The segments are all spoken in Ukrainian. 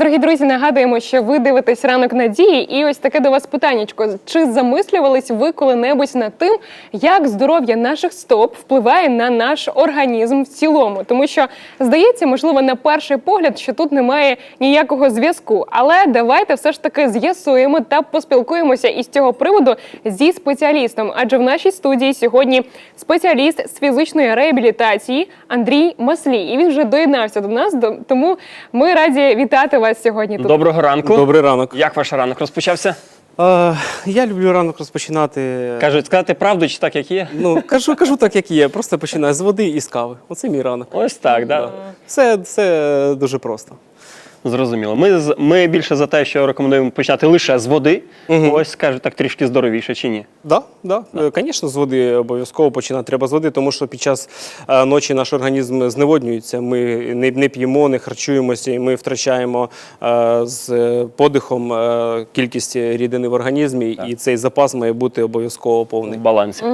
Дорогі друзі, нагадуємо, що ви дивитесь ранок надії, і ось таке до вас питаннячко. Чи замислювались ви коли-небудь над тим, як здоров'я наших стоп впливає на наш організм в цілому? Тому що здається, можливо, на перший погляд, що тут немає ніякого зв'язку. Але давайте все ж таки з'ясуємо та поспілкуємося із цього приводу зі спеціалістом. Адже в нашій студії сьогодні спеціаліст з фізичної реабілітації Андрій Маслій. І він вже доєднався до нас. Тому ми раді вітати вас сьогодні. Тут Доброго ранку. Добрий ранок. Як ваш ранок розпочався? Е, я люблю ранок розпочинати. Кажуть, сказати правду чи так, як є? Ну, кажу, кажу так, як є. Просто починаю з води і з кави. Оце мій ранок. Ось так, да? Да. Все, все дуже просто. Зрозуміло. Ми, ми більше за те, що рекомендуємо почати лише з води. Ось кажуть, так трішки здоровіше чи ні? Да, да. Е, Звісно, з води обов'язково починати треба з води, тому що під час е, ночі наш організм зневоднюється. Ми не, не п'ємо, не харчуємося, і ми втрачаємо е, з е, подихом е, кількість рідини в організмі, і цей запас має бути обов'язково повний В балансі.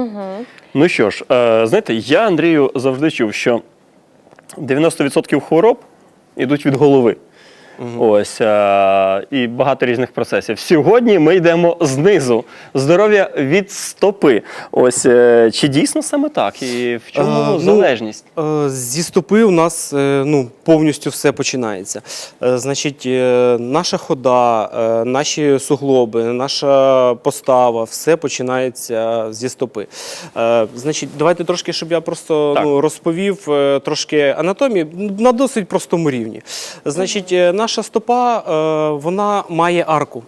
Ну що ж, е, знаєте, я Андрію завжди чув, що 90% хвороб йдуть від голови. Ось е, і багато різних процесів. Сьогодні ми йдемо знизу. Здоров'я від стопи. Ось е, чи дійсно саме так? І в чому Е, ну, залежність? Е, Зі стопи у нас е, ну, повністю все починається. Е, Значить, е, наша хода, е, наші суглоби, наша постава, все починається зі стопи. Е, Значить, давайте трошки, щоб я просто Так. ну, розповів е, трошки анатомії на досить простому рівні. Значить, е, наша стопа е, вона має арку.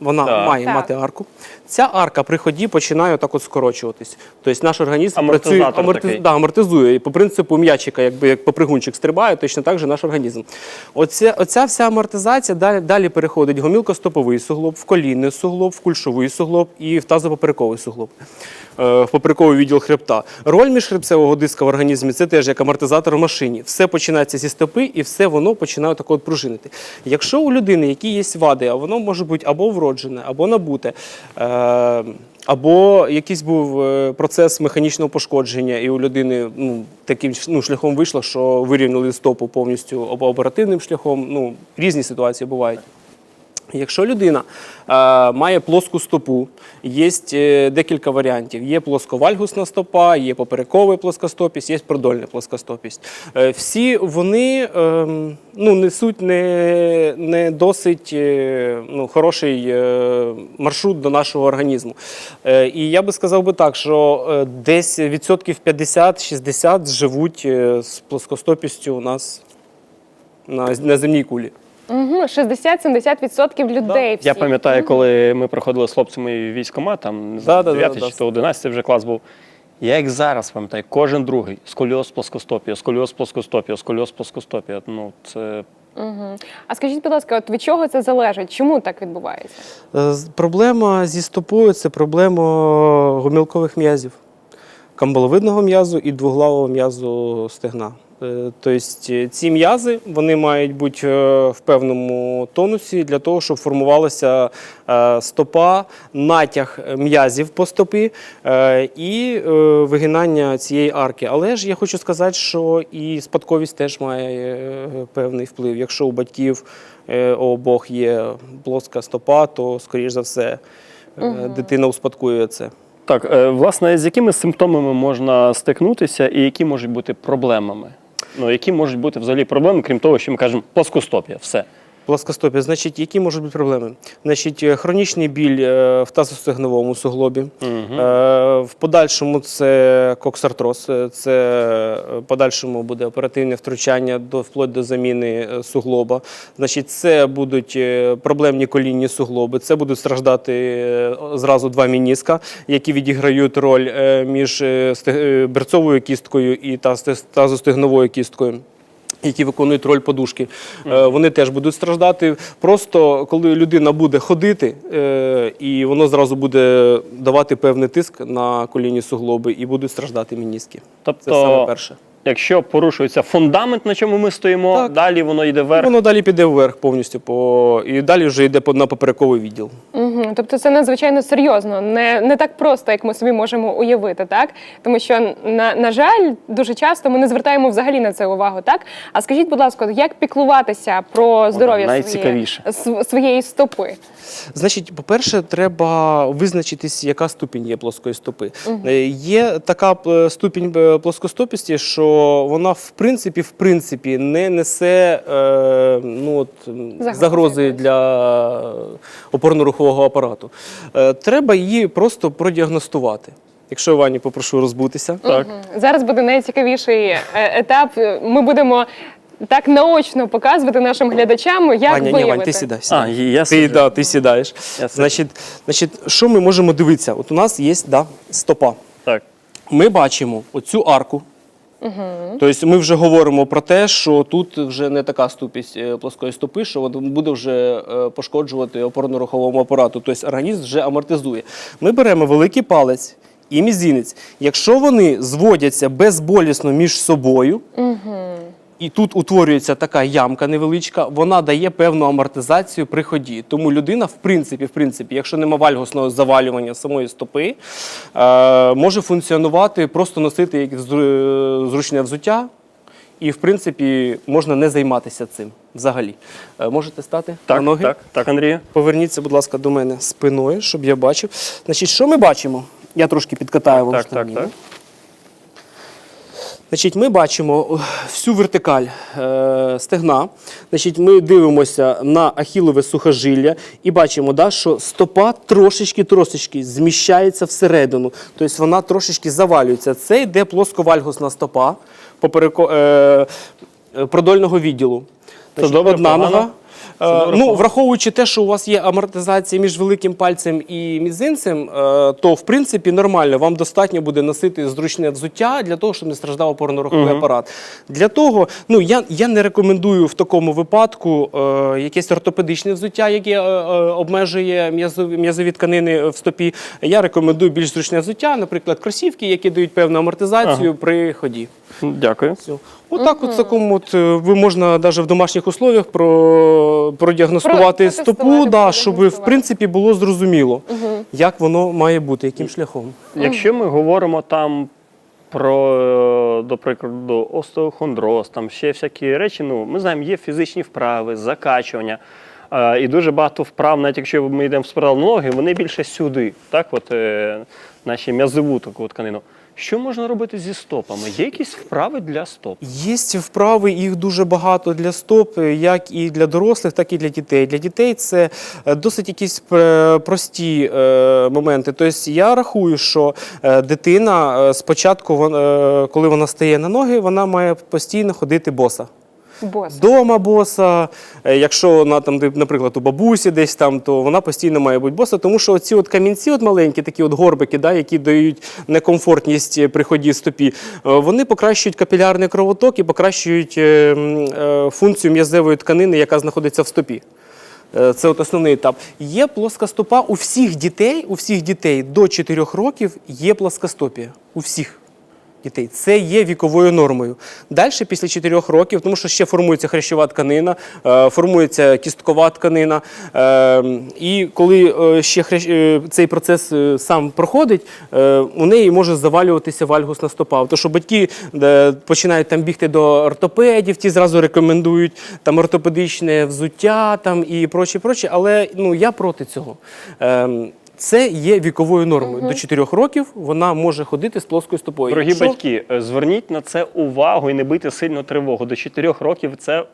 Вона Так. має Так. мати арку. Ця арка при ході починає так от скорочуватись. Тобто наш організм працює такий. да, амортизує. І по принципу м'ячика, якби як попригунчик стрибає, точно так же наш організм. Оця, оця вся амортизація далі, далі переходить гомілкостоповий суглоб, в колінний суглоб, в кульшовий суглоб і в тазопоперековий суглоб. Е, В поперековий відділ хребта. Роль міжхребцевого диска в організмі це теж як амортизатор в машині. Все починається зі стопи і все воно починає так от пружинити. Якщо у людини, які є вади, а воно може бути або вроджене, або набуте, е, або якийсь був е, процес механічного пошкодження, і у людини ну, таким ну, шляхом вийшло, що вирівняли стопу повністю або оперативним шляхом. Ну, різні ситуації бувають. Якщо людина е, має плоску стопу, є е, декілька варіантів. Є плосковальгусна стопа, є поперековий плоскостопість, є продольна плоскостопість. Е, всі вони е, ну, несуть не, не досить е, ну, хороший е, маршрут до нашого організму. Е, і я би сказав би так, що е, десь відсотків 50-60 живуть е, з плоскостопістю у нас на, на земній кулі. Угу, 60-70% людей. Всі. Я пам'ятаю, коли ми проходили з хлопцями військома, там знаю, Да, да, 9 да, чи да. то 11 вже клас був. Я як зараз пам'ятаю, кожен другий сколіоз плоскостопія, сколіоз плоскостопія, сколіоз плоскостопія. Ну, це Угу. А скажіть, будь ласка, от від чого це залежить? Чому так відбувається? Е, з- Проблема зі стопою це проблема гомілкових м'язів, камбаловидного м'язу і двоглавого м'язу стегна. Е, Тобто е, ці м'язи вони мають бути е, в певному тонусі для того, щоб формувалася стопа, натяг м'язів по стопі і вигинання цієї арки. Але ж я хочу сказати, що і спадковість теж має певний вплив. Якщо у батьків у обох є плоска стопа, то, скоріш за все, е, дитина успадкує це. Так. е, Власне, з якими симптомами можна стикнутися і які можуть бути проблемами? Ну, які можуть бути взагалі проблеми, крім того, що ми кажемо плоскостоп'я, все. Плоскостопія, значить, які можуть бути проблеми? Значить, е, хронічний біль е, в тазостегновому суглобі. Е, В подальшому це коксартроз, це в подальшому буде оперативне втручання до вплоть до заміни суглоба. Значить, це будуть проблемні колінні суглоби. Це будуть страждати зразу два мініска, які відіграють роль між берцовою кісткою і таз- тазостегновою кісткою. Які виконують роль подушки, Е, вони теж будуть страждати. Просто коли людина буде ходити, е, і воно зразу буде давати певний тиск на колінні суглоби, і будуть страждати мініски. Тобто, Це саме перше. Якщо порушується фундамент, на чому ми стоїмо, Так. далі воно йде вверх. Воно далі піде вверх повністю по і далі вже йде по- на поперековий відділ. Угу. Тобто це надзвичайно серйозно, не, не так просто, як ми собі можемо уявити, так? Тому що, на, на жаль, дуже часто ми не звертаємо взагалі на це увагу, так? А скажіть, будь ласка, як піклуватися про здоров'я своєї, найцікавіше. св- своєї стопи? Значить, по-перше, треба визначитись, яка ступінь є плоскої стопи. Е, Є така е, ступінь е, плоскостопісті, що вона в принципі, в принципі, не несе е, ну, от, Загрози загрози для опорно-рухового апарату. Е, Треба її просто продіагностувати. Якщо Вані попрошу розбутися. Так. Зараз буде найцікавіший е, етап. Ми будемо так наочно показувати нашим глядачам, як Ваня, ні, виявити. Вань, ти сідай. А, я Ти, сиджу. да, ти сідаєш. Я Значить, значить, що ми можемо дивитися? От у нас є да, стопа. Так. Ми бачимо оцю арку. Тобто ми вже говоримо про те, що тут вже не така ступість е, плоскої стопи, що буде вже е, пошкоджувати опорно-руховому апарату. Тобто організм вже амортизує. Ми беремо великий палець і мізинець. Якщо вони зводяться безболісно між собою, і тут утворюється така ямка невеличка, вона дає певну амортизацію при ході. Тому людина, в принципі, в принципі, якщо нема вальгосного завалювання самої стопи, е, може функціонувати, просто носити зручне взуття, і, в принципі, можна не займатися цим взагалі. Е, можете стати Так, на ноги? так, так, Андрію. Поверніться, будь ласка, до мене спиною, щоб я бачив. Значить, що ми бачимо? Я трошки підкатаю вам Так, так, так. Значить, ми бачимо всю вертикаль е, стегна. Значить, ми дивимося на ахілове сухожилля і бачимо, да, що стопа трошечки-трошечки зміщається всередину. Тобто вона трошечки завалюється. Це йде плосковальгусна стопа попереко, е, е, продольного відділу. Значить, добре, одна погано? нога. Е, ну, враховуючи те, що у вас є амортизація між великим пальцем і мізинцем, е, то в принципі нормально. Вам достатньо буде носити зручне взуття для того, щоб не страждав опорно-руховий апарат. Для того, ну я, я не рекомендую в такому випадку е, якесь ортопедичне взуття, яке е, обмежує м'язові, м'язові тканини в стопі. Я рекомендую більш зручне взуття, наприклад, кросівки, які дають певну амортизацію при ході. Дякую. Все. Отак, от такому от е, ви можна навіть в домашніх условіях про, продіагностувати Про- стопу, да, щоб в принципі було зрозуміло, як воно має бути, яким шляхом. Якщо ми говоримо там про, е, до прикладу, остеохондроз, там ще всякі речі, ну, ми знаємо, є фізичні вправи, закачування. Е, і дуже багато вправ, навіть якщо ми йдемо в спирал ноги, вони більше сюди, так, от, е, наші м'язову таку тканину. Що можна робити зі стопами? Є якісь вправи для стоп? Є вправи, їх дуже багато для стоп, як і для дорослих, так і для дітей. Для дітей це е, досить якісь е, прості е, моменти. Тобто я рахую, що дитина спочатку, коли вона стає на ноги, вона має постійно ходити боса. Бос. Дома боса, е, якщо вона там, наприклад, у бабусі десь там, то вона постійно має бути боса, тому що оці от камінці, от маленькі, такі от горбики, да, які дають некомфортність е, при ході стопі, е, вони покращують капілярний кровоток і покращують функцію м'язевої тканини, яка знаходиться в стопі. Це от основний етап. Є плоска стопа у всіх дітей, у всіх дітей до 4 років є плоскостопія. У всіх дітей. Це є віковою нормою. Далі, після 4 років, тому що ще формується хрящова тканина, е, формується кісткова тканина. е, І коли е, ще цей процес сам проходить, у неї може завалюватися вальгусна стопа. Тому що батьки починають там бігти до ортопедів, ті зразу рекомендують там ортопедичне взуття там, і прочі, прочі. Але ну, я проти цього. Це є віковою нормою. До 4 років вона може ходити з плоскою стопою. Дорогі Якщо- батьки, е, зверніть на це увагу і не бийте сильно тривогу. До 4 років це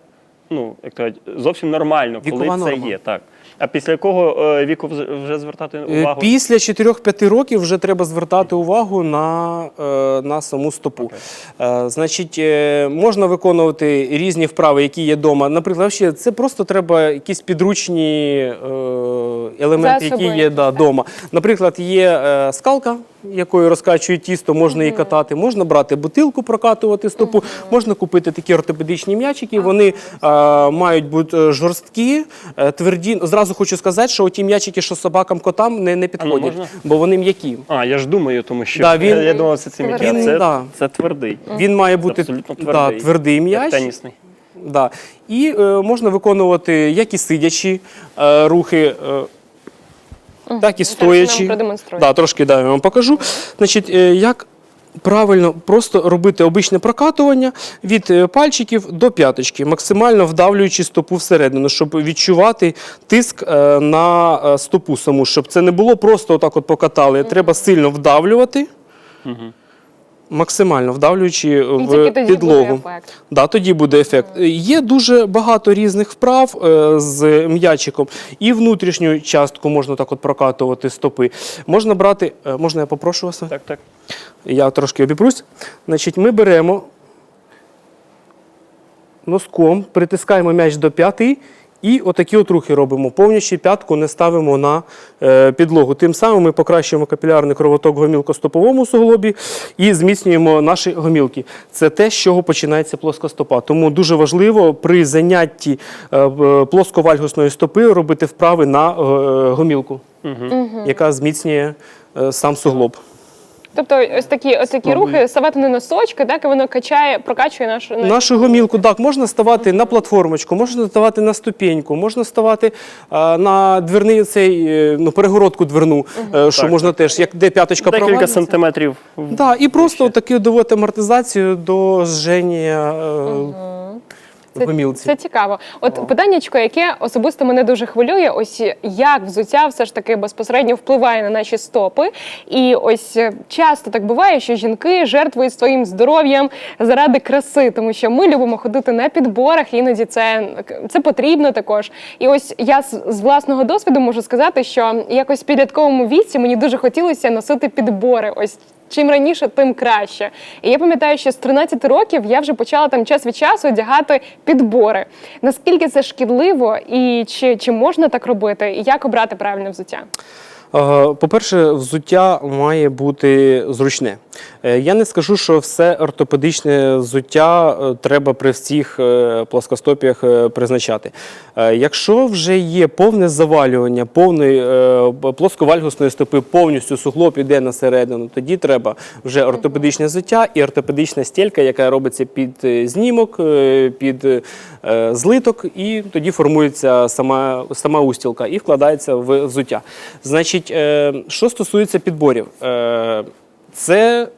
ну, як то, кажуть, зовсім нормально, коли Вікова це норма. є. Так. А після якого е, віку вже звертати Е, увагу? Після 4-5 років вже треба звертати увагу на, е, на саму стопу. Okay. Значить, можна виконувати різні вправи, які є вдома. Наприклад, ще це просто треба якісь підручні елементи, які є да, вдома. Наприклад, є скалка, якою розкачують тісто, можна її катати, можна брати бутилку, прокатувати стопу, можна купити такі ортопедичні м'ячики. Вони мають бути е, жорсткі, е, тверді. Зразу зразу хочу сказати, що ті м'ячики, що собакам, котам не, не підходять, можна? бо вони м'які. А, я ж думаю, тому що Да, він- я, я думав, це, це, Він, це, да. це твердий. Він має бути абсолютно да, твердий. твердий м'яч. тенісний. Да. І е, можна виконувати як і сидячі е, рухи, е, так і стоячи. нам. Да, трошки да, я вам покажу. Значить, е, як правильно просто робити обичне прокатування від е, пальчиків до п'яточки, максимально вдавлюючи стопу всередину, щоб відчувати тиск е, на стопу саму, щоб це не було просто отак от покатали. Треба сильно вдавлювати. Максимально вдавлюючи І в тоді підлогу. буде ефект. Да, тоді буде ефект. Є дуже багато різних вправ е, з м'ячиком. І внутрішню частку можна так от прокатувати стопи. Можна брати, е, можна я попрошу вас? Так, так. Я трошки обіпрусь. Значить, ми беремо носком, притискаємо м'яч до п'яти і отакі от рухи робимо. Повністю п'ятку не ставимо на е, підлогу. Тим самим ми покращуємо капілярний кровоток в гомілкостоповому суглобі і зміцнюємо наші гомілки. Це те, з чого починається плоска стопа. Тому дуже важливо при занятті е, в- плосковальгусної стопи робити вправи на е, гомілку, яка зміцнює е, сам суглоб. Тобто ось такі, ось такі рухи, ставати на носочки, так, і воно качає, прокачує нашу Нашу гомілку, так, можна ставати на платформочку, можна ставати на ступеньку, можна ставати а, на дверний цей, е, ну, перегородку дверну, е, що Так, можна теж, як де п'яточка Декілька сантиметрів. Да, і просто таки доводити амортизацію до зження е, в гомілці. Це цікаво. От питаннячко, яке особисто мене дуже хвилює, ось як взуття все ж таки безпосередньо впливає на наші стопи. І ось е, часто так буває, що жінки жертвують своїм здоров'ям заради краси, тому що ми любимо ходити на підборах, іноді це, це потрібно також. І ось я з, з власного досвіду можу сказати, що якось в підлітковому віці мені дуже хотілося носити підбори. Ось Чим раніше, тим краще. І я пам'ятаю, що з 13 років я вже почала там час від часу одягати підбори. Наскільки це шкідливо, і чи, чи можна так робити, і як обрати правильне взуття? По-перше, взуття має бути зручне. Е, Я не скажу, що все ортопедичне взуття е, треба при всіх е, плоскостопіях призначати. Якщо вже є повне завалювання, повної плосковальгусної стопи, повністю суглоб іде на середину, тоді треба вже ортопедичне взуття і ортопедична стілька, яка робиться під знімок, під злиток, і тоді формується сама, сама устілка і вкладається в взуття. Значить, що стосується підборів, це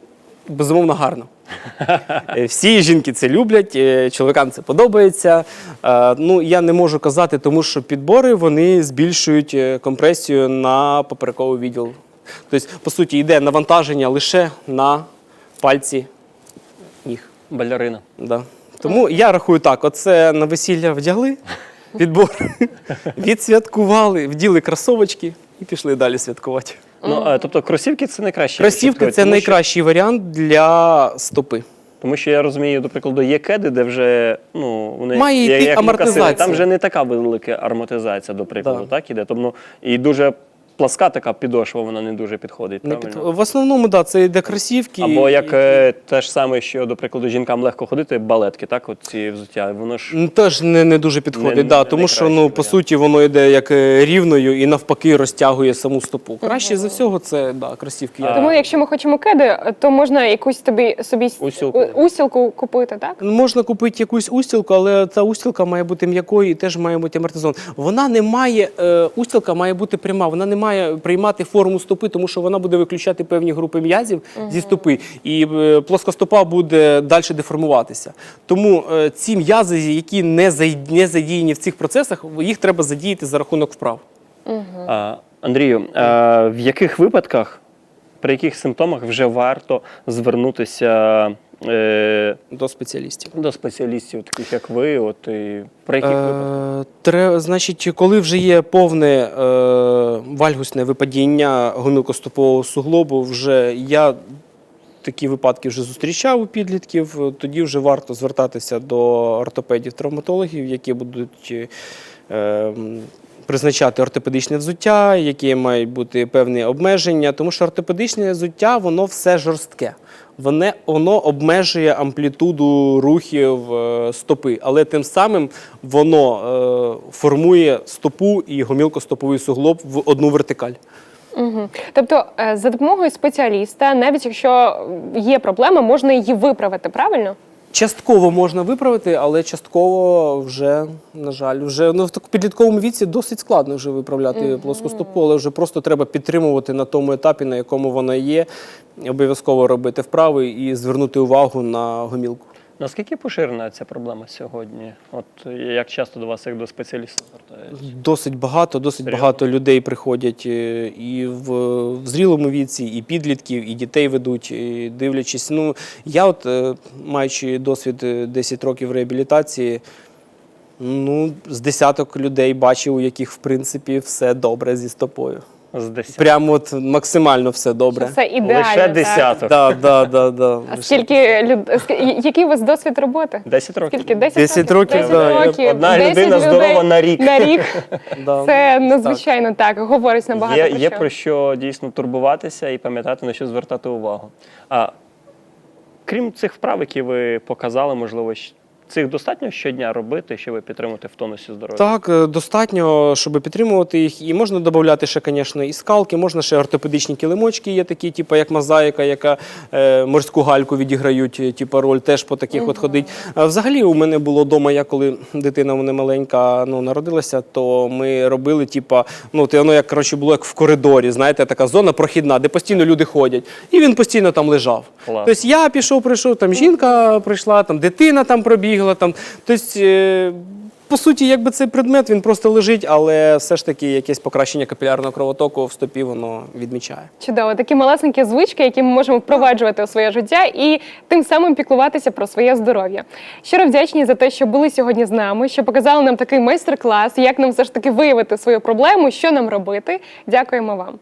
безумовно гарно. Е, Всі жінки це люблять, е, чоловікам це подобається. Е, Ну, я не можу казати, тому що підбори вони збільшують компресію на поперековий відділ. Тобто, по суті, йде навантаження лише на пальці ніг. Балерина. Да. Тому я рахую так: оце на весілля вдягли підбор, відсвяткували, вділи кросовочки і пішли далі святкувати. Ну, а, тобто кросівки це найкраще. Кросівки це найкращий варіант для стопи. Тому що я розумію, до прикладу, є кеди, де вже ну вони Має як- йти як амортизація. амортизація. Там вже не така велика амортизація, до прикладу, Да. так іде. Тому і дуже пласка така підошва, вона не дуже підходить. Не правильно? під- В основному, да, це йде кросівки. Або як і- е, те ж саме, що, до прикладу, жінкам легко ходити, балетки, так, от ці взуття, воно ж Ну, Теж не, не дуже підходить, Не- да, не тому що найкращий ну, по варіант. суті воно йде як е, рівною і навпаки розтягує саму стопу. Краще за всього це да, кросівки. А. Тому, якщо ми хочемо кеди, то можна якусь тобі собі с- Устілку. у- устілку купити, так? Можна купити якусь устілку, але ця устілка має бути м'якою і теж має бути амортизована. Вона не має, е, устілка має бути пряма, вона не має приймати форму стопи, тому що вона буде виключати певні групи м'язів зі стопи, і е, плоска стопа буде далі деформуватися. Тому е, ці м'язи, які не, задіяні в цих процесах, їх треба задіяти за рахунок вправ. Андрію, в яких випадках, при яких симптомах вже варто звернутися е, До спеціалістів. до спеціалістів, таких як ви? От, і при яких? Е, тре- значить, коли вже є повне е, вальгусне випадіння гомілкоступового суглобу, вже я такі випадки вже зустрічав у підлітків, тоді вже варто звертатися до ортопедів-травматологів, які будуть е, призначати ортопедичне взуття, які мають бути певні обмеження, тому що ортопедичне взуття воно все жорстке. Воно, воно обмежує амплітуду рухів е, стопи, але тим самим воно е, формує стопу і гомілкостоповий суглоб в одну вертикаль. Угу. Тобто, е, за допомогою спеціаліста, навіть якщо є проблема, можна її виправити, правильно? Частково можна виправити, але частково вже, на жаль, вже ну, в такому підлітковому віці досить складно вже виправляти плоску стопу, але вже просто треба підтримувати на тому етапі, на якому вона є. Обов'язково робити вправи і звернути увагу на гомілку. Наскільки поширена ця проблема сьогодні? От як часто до вас, як до спеціаліста, звертають? Досить багато, досить Серйозно? багато людей приходять е, і в, в зрілому віці, і підлітків, і дітей ведуть, і дивлячись. Ну, я, от, е, маючи досвід е, 10 років реабілітації, ну, з десяток людей бачив, у яких в принципі все добре зі стопою. З 10. Прямо от максимально все добре. Це ідеально. Лише так? десяток. Да, да, да, да. А скільки люд... ск- який у вас досвід роботи? 10 років. Скільки? 10, 10 років, 10 да. років. Одна 10 людина людей здорова на рік. На рік. Да. Це надзвичайно так. Говорить набагато Є, про є що. про що дійсно турбуватися і пам'ятати, на що звертати увагу. А крім цих вправ, які ви показали, можливо, щ- цих достатньо щодня робити, щоб підтримувати в тонусі здоров'я? Так, е, достатньо, щоб підтримувати їх. І можна додати ще, звісно, і скалки, можна ще ортопедичні килимочки, є такі, типу, як мозаїка, яка е, морську гальку відіграють, е, типу, роль теж по таких от ходить. А взагалі, у мене було вдома, я коли дитина у мене маленька ну, народилася, то ми робили, типу, ну, те воно як коротше, було як в коридорі, знаєте, така зона прохідна, де постійно люди ходять. І він постійно там лежав. Клас. Тобто я пішов, прийшов, там жінка прийшла, там дитина там пробігла. Там. Тобто, е, по суті, якби цей предмет він просто лежить, але все ж таки якесь покращення капілярного кровотоку в стопі воно відмічає. Чудово, такі малесенькі звички, які ми можемо впроваджувати у своє життя і тим самим піклуватися про своє здоров'я. Щиро вдячні за те, що були сьогодні з нами, що показали нам такий майстер-клас, як нам все ж таки виявити свою проблему, що нам робити. Дякуємо вам.